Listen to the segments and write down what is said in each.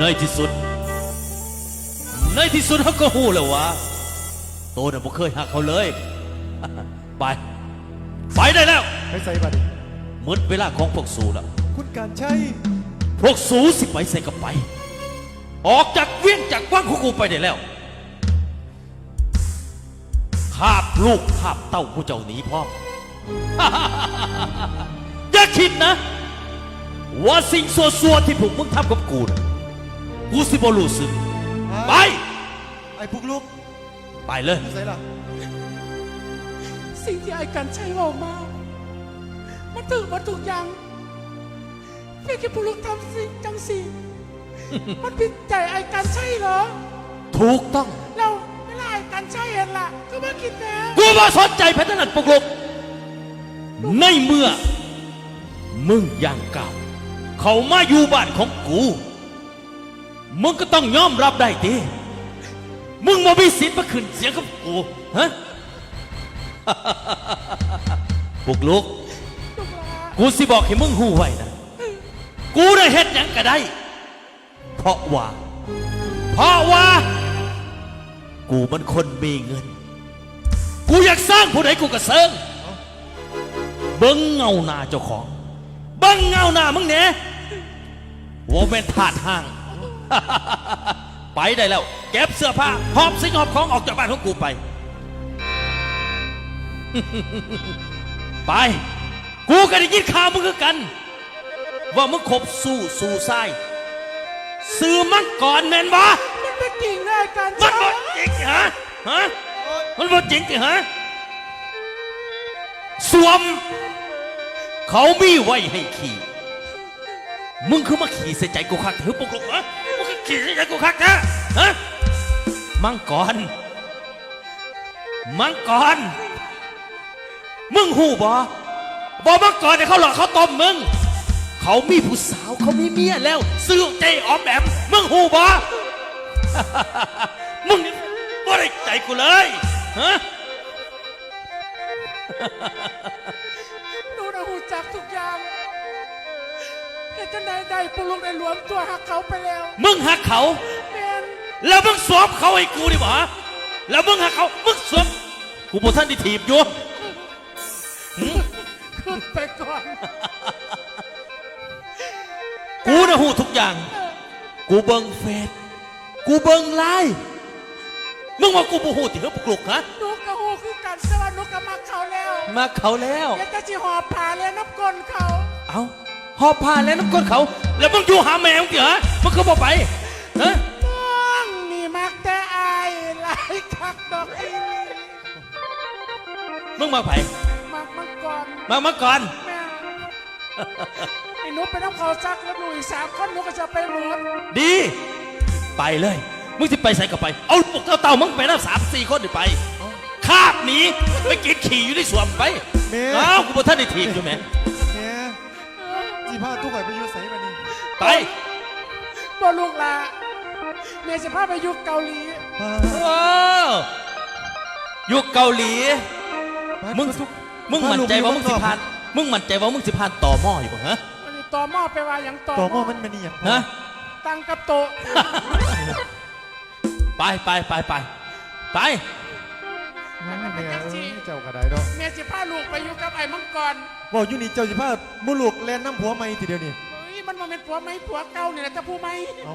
ในที่สุด ในที่สุดเขาก็หู้แล้วว่าโตน่ะบ่เคยหักเขาเลย ไป ไปได้แล้วไปใส่บัตรหมดเวลาของพวกสูแล้ว คุณการใช้พวกสูสิไปใส่กับไป ออกจากเวียงจากว่างของกูไปได้แล้วคาบลูกคาบเต้าผู้เจ้าหนีพ่อมอย่าคิดนะ ว่าสิ่งซัวๆที่พวกมึงทำกับกูนะกูสิบ่รู้สึกไป ไอ้พวกลูกไปเลยไปใส่ล่ะสิ่งที่ไอ้กันใช้ออกมา มันถึงมาถูกอย่างเพียงแค่ผู้ลูกทำสิ่งจังสิมันผิดใจไอ้กันใช่เหรอ ถูกต้อง เราเวลาไอ้กันใช่เห็นล่ะก็มาคิดแล้วกูมาสนใจแพทนันปกลกในเมื่อมึงย่างก้าว เขามาอยู่บ้านของกู มึงก็ต้องยอมรับได้ดิมึงมามีสิทธิ์มาขึ้นเสียงกับกูฮะปุกลูกหลากูสิบอกให้มึงหูไว้นะ กูได้เฮ็ดหยังก็ได้ เพราะว่า เพราะว่า กูมันคนมีเงิน กูอยากสร้างผู้ใดกูก็เสริงเบิ้งเงาหน้าเจ้าของ เบิ้งเงาหน้ามึงเนี่ย เป็นถาดห้าง ไปได้แล้ว เก็บเสื้อผ้าหอบสิ่งหอบของออกจากบ้านของกูไป ไป กูก็ได้ยินข่าวมึงคือกัน ว่ามึงคบสู้สู่ไส้ซื้อมันก่อนแม่นบ่มันไม่จริงนะไอ้กันมันใช่บ่จริงฮะฮะมันบ่จริงจิฮะสวม เขามีไว้ให้ขี่ มึงคือมาขี่ใส่ใจกูคักถือปุกลงฮะมึงคือขี่ใส่ใจกูคักนะฮะมังกร มังกร มึงหูบ่บ่มังกรเนี่ยเขาหลอกเขาต้มมึง เขามีผู้สาวเขามีเมียแล้ว ซื้อใจออมแอมมึงหูบ่มึงนี่บ่ได้ใจกูเลยฮะหนูนะหูจักทุกอย่าง เหตุใดใดๆผู้ลูกได้รวมตัวหักเขาไปแล้วมึงหักเขา แมนแล้วมึงสวมเขาให้กูดิบ่ฮะแล้วมึงหักเขามึงสวมกูบอกท่านที่ถีบอยู่หืมขึ้นไปก่อนกูนะหูทุกอย่าง กูเบิงเฟซกูเบิงไลน์มึงว่ากูบูหูติเหรอปลุกฮะหนูกระหูคือกันสวัสดิ์หนูกระมักเขาแล้วมาเขาแล้วเดี๋ยวจะจีหอบผ่าเลยน้ำก้นเขา เอา หอบผ่านแล้วน้ำก้นเขา แล้วมึงอยู่หาแมวกี่ฮะมึงก็บอกไปฮะน้องนี่มักแต่อายหลายคักดอกอีหลีมึงมาไผมักมันก่อนมามาก่อน แม่ไอ้หนูไปน้ำเขาซักแล้วหนูอีกสามคนหนูก็จะไปหมดดี ไปเลย มึงจะไปใส่กับไป เอาพวกเต่าเต่ามึงไปแล้วสามสี่คนเดี๋ยวไป คาบหนีไปกินขี่อยู่ในสวนไป แม่อ้าวกูบอกท่านได้ทีมอยู่แหมแม่ จีพาทุกข่อยไปอยู่ใส่บัตรนี่ไปบ่ลูกหลาเมียจะพาไปอยุคเกาหลีพาเอออยู่เกาหลีพามึง ทุก มึงมั่นใจว่ามึงสิผ่าน มึงมั่นใจว่ามึงสิผ่านต่อหม้ออยู่ป่ะฮะมันสิต่อหม้อไปว่าอย่างต่อต่อหหม้ม้ออมันมันนี่อย่างฮะ ตั้งกับโตะไปไปไปไปไปแม่แม่ เอ้ยเจ้ากระไดดอกเมียจะพาลูกไปอยู่กับไอ้มังกรบอกอยู่นี่เจ้าจีพาบุลูกแลนน้ำผัวไม่ทีเดียวนี่เฮ้ยมันมาเป็นผัวไหมผัวเก่าเนี่ยแหละจะผู้ไหมเอา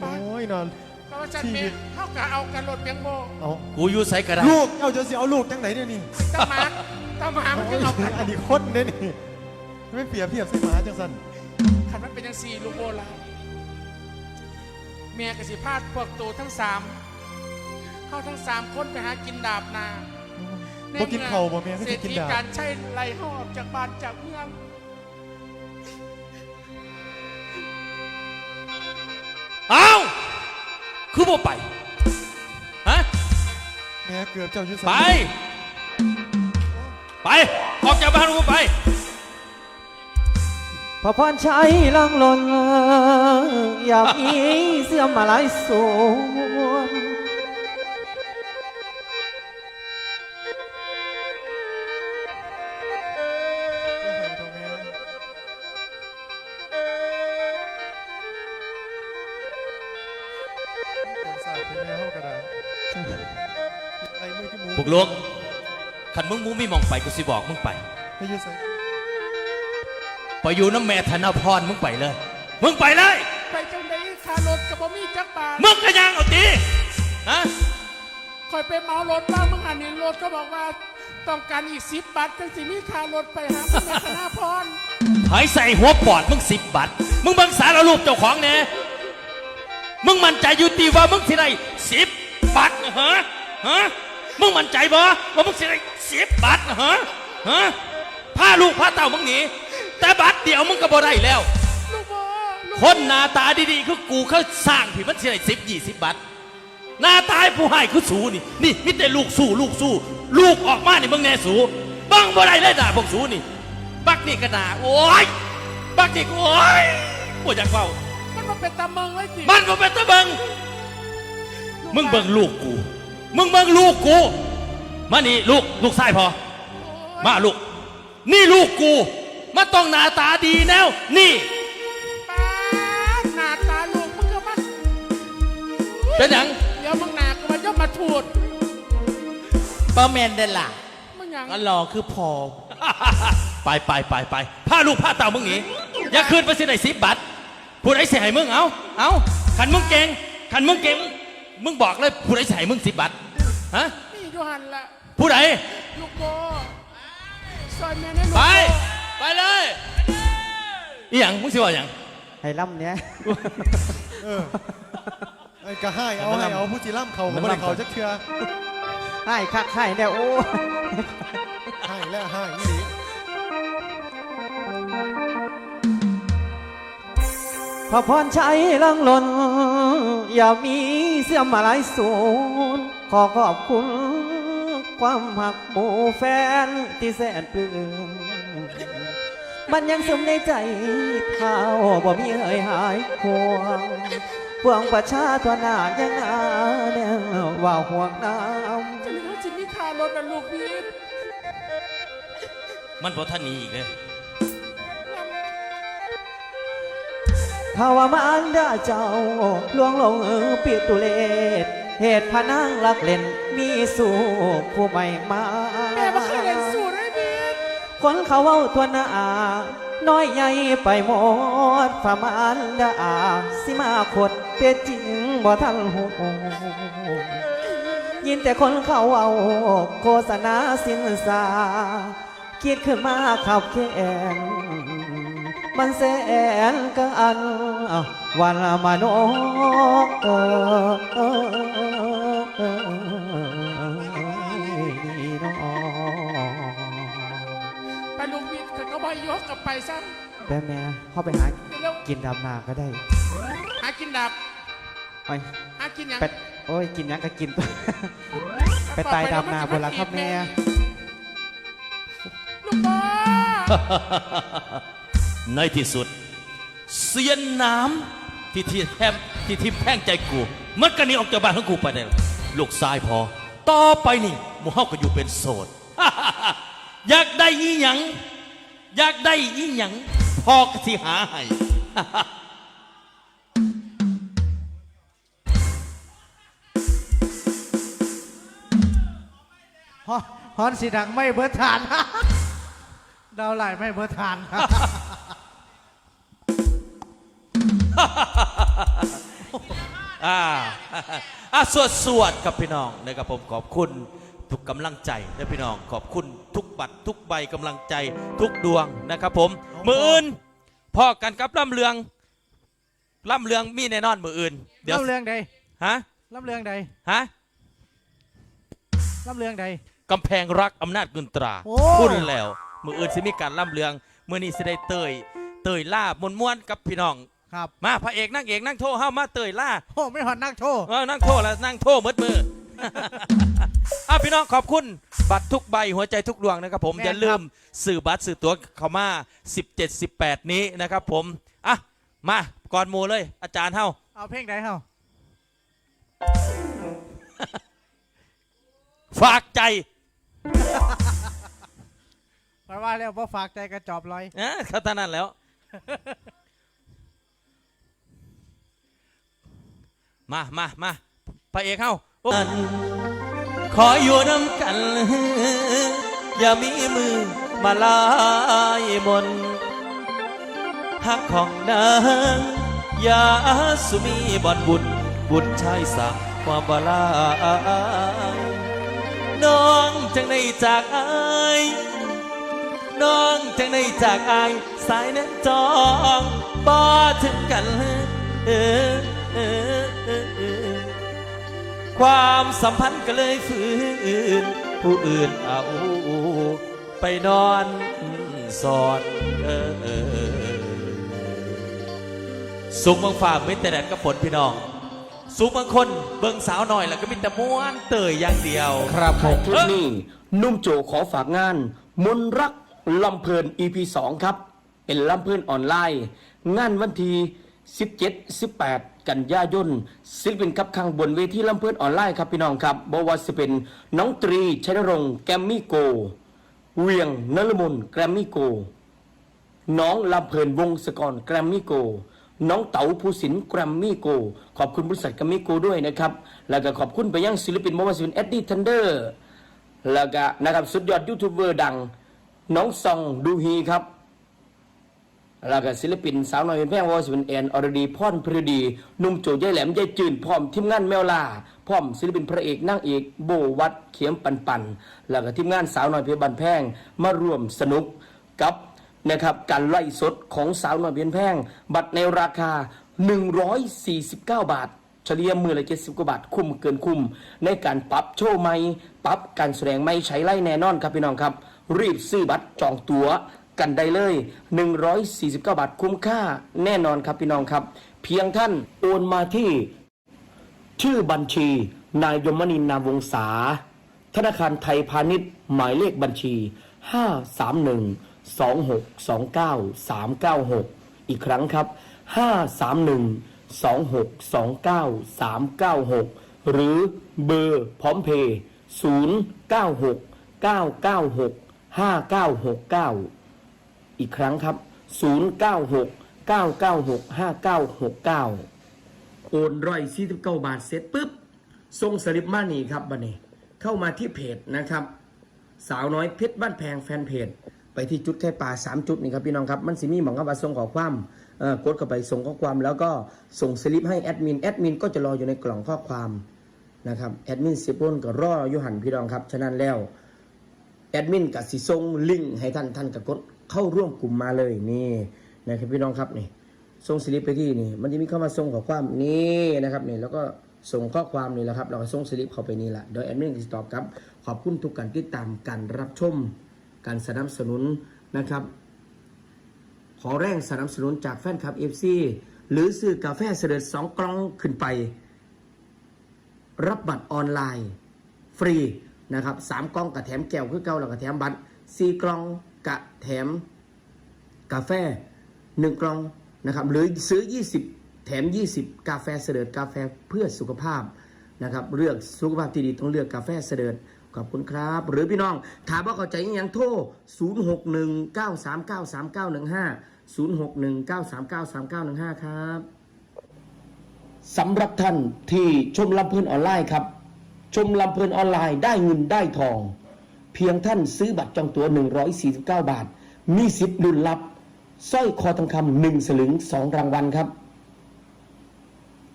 โอ้ยนอนเขาว่าฉันเมียเขากะเอากันรถเบียงโบเอากูอยู่ใส่กระดาษลูกเอาจะสิเอาลูกจังไหนเดี๋ยวนี้ตาหมาตาหมามันก็เอากันอันนี้คนเด้นี่ไม่เปรียบเทียบใส่หมาจังสันขันมันเป็นยังสี่ลูกโบราณเมียกสิพาดพวกตัวทั้งสามเข้าทั้งสามคนไปหากินดาบนา บ่กินเข่าวบ่แม่ก็เศรจะษกินฐีดาบการใช้ไล่ห้ออกจากบ้านจากเมืองเอ้าคือบ่ไปฮะแม่เกือบเจ้าอยู่ใส่ไป ไป ออกจากบ้านกูไป พระพรชัยลังลนอยากมีเสื่อมมาหลายส่ว อ้มือที่หมูพวกลูกขันมึงมูมีหมองไปกูสิบอกมึงไปไปอยืดใส่ไปอยู่น้ำแม่ธนพรมึงไปเลย มึงไปเลย ไปจังไดคารถกับบ่มีจักบาทมึงก็ยังเอาตีฮะคอยไปเหมารถบ้างมึงหันนี่รถก็บอกว่า ต้องการอีกสิบบาทจังสิมีคารถไปหาคุณแม่คณะพรหายใส่หัวปอดมึงสิบบาทมึงบังสารรูปเจ้าของเนี่ยมึงมั่นใจอยู่ตีว่ามึงสิได้สิบบาทนะฮะฮะ มึงมั่นใจบ่ว่ามึงสิได้สิบบาทนะฮะฮะพาลูกพาเต่ามึงหนีแต่บาทเดียวมึงก็บ่ได้แล้ว ลูกโบลูกคนหน้าตาดีๆคือกูเขาสร้างที่มันสิได้สิบยี่สิบบาทหน้าตายผู้ให้คือสูนี่นี่มิแต่ลูกสู้ลูกสู้ ลูกออกมานี่มึงแน่สูบังบ่ได้เลยด่าพวกสูนี่ บักนี่ก็ด่าโอ้ยบักนี่ก็โอ้ยปวดอยากเฝ้ามันมาเป็นตาเมืองไว้สิมันบ่เป็นตะเบิง มึงเบิ่งลูกกู มึงเบิ่งลูกกู มานี่ลูกลูกชายพอ มาลูก นี่ลูกกู มาต้องหน้าตาดีแนวนี่ ป้าดหน้าตาลูกมึงก็มันเป็นหยัง เดี๋ยวมึงหนาก็มาย่อมมาถูดป้าแมนเดนล่ะมึงหยังก็รอคือพอไปไปไปไปพาลูกพาเต่ามึงหนีอย่าคืนไปสิไหนสิบบาทผู้ใดเสียให้มึงเอาเอาขันมึงเก่งขันมึงเก่งมึง บอกเลยผู้ใดเสียให้มึงสิบบาทฮะนี่อยู่หันละผู้ใดลูกโบซอยแม่ให้ลูกไปโบไปเลยอีหยังมึงสิว่าหยังให้ล่ำเนี้ย เออไอ้กะให้เอาให้เอาผู้จีร่ำเขามัเขานไม่ล่ำได้เขาจักเทือให้คักให้เนี่ยโอ้ ให้แล้วให้นี่ พอพรชัยลังลน อย่ามีเสื่อมมาหลายสูนขอขอบคุณ ความหักหมู่แฟนที่แสนปลื้มมันยังซึมในใจเท้าบ่มีเอ่ยหายห่วงพวงประชาตัวหน้ายังอาแนวว่าห่วงน้ำจะเหลือจิมีคารถนะลูกพีทมันบ่ทันหนี้อีกเลย ภาวามารดาเจ้าลวงลงเออปิตุเลศเหตุพนังลักเล่นมีสู่ผู้ใหม่มาแม่บ่เคยเล่นสูตรให้พีทคนเขาเว้าตัวหน้าน้อยใหญ่ไปหมดพามารดาสิมาขดเต็จริงบ่ทันหูยินแต่คนเขาเอาโฆษณาสินสาคิดขึ้นมาขับแค้น มันแสนกันวันมานกเออเออเออนี่น้องไปลูกพีทเขาก็บ่ยกกลับไปซะแม่แม่เข้าไปหาแล้วกินดำนาก็ได้ หากินดับไปหากินหยังไปโอ้ยกินหยังก็กิน ไปตายดำนาบนละครับแม่ลูกโบ ในที่สุด เสียนน้ำที่ที่แทมที่ทิมแท่งใจกู มันก็หนีออกจากบ้านของกูไปได้แล้วลูกชายพอ ต่อไปนี่หมูเฮาก็อยู่เป็นโสด อยากได้อีหยัง อยากได้อีหยัง พอก็สิหาให้ ฮอฮอนสีดังไม่เบิดทาน ดาวไหลไม่เบิดทานอ่าอะสวดสวดครับพี่น้องนะครับผมขอบคุณทุกกำลังใจนะพี่น้องขอบคุณทุกบัตรทุกใบกำลังใจทุกดวงนะครับผม มืออื่นพ่อกันกับล่ำเลืองล่ำเลืองมีแน่นอนมืออื่น เดี๋ยวลำเรื่องใดฮะลำเรื่องใดฮะลำเรื่องใด กำแพงรักอำนาจกุนตรา โอ้ พูดแล้ว มืออื่นสิมีการล่ำเลืองมือนี้สิได้เตย เตยล่ามวนม้วนๆกับพี่น้อง ครับมาพระเอกนั่งเอกนั่งโทเฮ้ามาเตยล่า โอ้ไม่หอนนักโทษเออนั่งโทษแล้วนั่งโทษมืดมือ อะพี่น้องขอบคุณ บัตรทุกใบหัวใจทุกดวงนะครับผมอย่าลืมสื่อบัตรสื่อตั๋วเข้ามา 17 18 นี้นะครับผม อะ มาก่อนหมูเลย อาจารย์เฮ้าเอาเพลงใดเฮาฝากใจ แปลว่าแล้วพอฝากใจกระจอบลอยนะเขาเท่านั้นแล้ว มามามาพระเอกเฮาโอ้ขออยู่น้ำกัน อย่ามีมือมาลายมนหักของนางอย่าสุมีบ่อนบุญ บุญชายสักความบาลายน้องจังได้จากอาย น้องจังได้จากอายสายนั้นจองบ่ถึงกันเออเออเออเออความสัมพันธ์ก็เลยฝืนผู้อื่นเอาไปนอนสอนเออเออสุขบางฝ่าไม่แต่แดดกับฝนพี่น้องสุขบางคนเบิ่งสาวหน่อยแล้วก็มีแต่ม้วนเตยอย่างเดียว ครับผมคลิปนี้นุ่มโจขอฝากงาน มนรัก ลำเพลิน EP 2 ครับ เป็นลำเพลินออนไลน์ งานวันที่ 17 18 กันยายนศิลปินครับข้างบนเวทีลำเพลินออนไลน์ครับพี่น้องครับบว่าจะเป็นน้องตรีชัยนรงค์แกมมี่โก เวียงนลมนแกรมมี่โก น้องลำเพลินวงศกรแกรมมี่โกน้องเต๋าภูสินแกรมมี่โก ขอบคุณบริษัทแกรมมี่โกด้วยนะครับ แล้วก็ขอบคุณไปยังศิลปินมาวาสินเอ็ดดี้ทันเดอร์ แล้วก็นะครับสุดยอดยูทูบเบอร์ดัง น้องซองดูฮีครับแล้วก็ศิลปินสาวน้อยเป็นแพงวอสิเป็นแอนอรดีพรพฤดีนุ่มโจยายแหลมยายจืนพร้อมทีมงานแมวลาพร้อมศิลปินพระเอกนางเอกโบวัดเขียมปันปันแล้วก็ทีมงานสาวน้อยเพียบันแพงมาร่วมสนุกกับนะครับการไล่สดของสาวน้อยเพียนแพง บัตรในราคา 149 บาท เฉลี่ยมือละเจ็ดสิบกว่าบาทคุ้มเกินคุ้มในการปรับโชว์ไม่ปรับการแสดงไม่ใช้ไล่แน่นอนครับพี่น้องครับ รีบซื้อบัตรจองตั๋วกันได้เลย 149 บาทคุ้มค่าแน่นอนครับพี่น้องครับ เพียงท่านโอนมาที่ ชื่อบัญชี นายยมนินนามวงศาธนาคารไทยพาณิชย์ หมายเลขบัญชี 531 2629 396 อีกครั้งครับ 531 2629 396หรือเบอร์พร้อมเพย์096 996 5969อีกครั้งครับ096 996 5969โอนร้อยสี่สิบเก้าบาทเสร็จปุ๊บส่งสลิปมานี่ครับบันนี้เข้ามาที่เพจนะครับ สาวน้อยเพชรบ้านแพงแฟนเพจไปที่จุดแค่ป่าสามจุดนี่ครับพี่น้องครับมันสิมีหมองกับว่าส่งขอความกดเข้าไปส่งข้อความแล้วก็ส่งสลิปให้แอดมินแอดมินก็จะรออยู่ในกล่องข้อความนะครับแอดมินสิบคนก็รออยู่หันพี่น้องครับฉะนั้นแล้ว แอดมินกับสิส่งลิงก์ให้ท่านท่านกับกดเข้าร่วมกลุ่มมาเลยนี่นะครับพี่น้องครับนี่ส่งสลิปไปที่นี่ มันจะมีเข้ามาส่งข้อความนี่นะครับนี่แล้วก็ส่งข้อความนี่แหละครับ เราก็ส่งสลิปเข้าไปนี่แหละโดยแอดมินจะตอบครับขอบคุณทุกการติดตามการรับชม การสนับสนุนนะครับ ขอแรงสนับสนุนจากแฟนคลับ FC หรือซื้อกาแฟเสด็จสองกล่องขึ้นไป รับบัตรออนไลน์ ฟรี นะครับสามกล่องกับแถมแก้วคือเก่าแล้วก็แถมบัตรสี่กล่องกะแถมกาแฟหนึ่งกล่องนะครับหรือซื้อ 20 แถม 20 กาแฟเสด็จกาแฟเพื่อสุขภาพนะครับเลือกสุขภาพที่ดีต้องเลือกกาแฟเสด็จขอบคุณครับ หรือพี่น้องถามว่าเข้าใจยังโทร 0619393915 0619393915 ครับสำหรับท่านที่ชมลำเพลินออนไลน์ครับ ชมลำเพลินออนไลน์ได้เงินได้ทอง เพียงท่านซื้อบัตรจองตั๋ว 149 บาท มีสิทธิ์ลุ้นรับสร้อยคอทองคำหนึ่งสลึงสองรางวัลครับ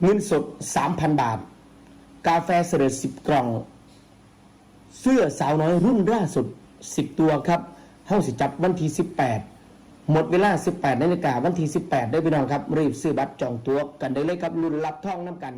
เงินสด 3,000 บาท กาแฟเสด็จ10 กล่อง เสื้อสาวน้อยรุ่นล่าสุด 10 ตัวครับเฮ้าสิจับวันที่ 18 หมดเวลา 18นาฬิกาวันที่ 18 ได้พี่น้องครับ รีบซื้อบัตรจองตั๋วกันได้เลยครับรุ่นรับท่องน้ำกัน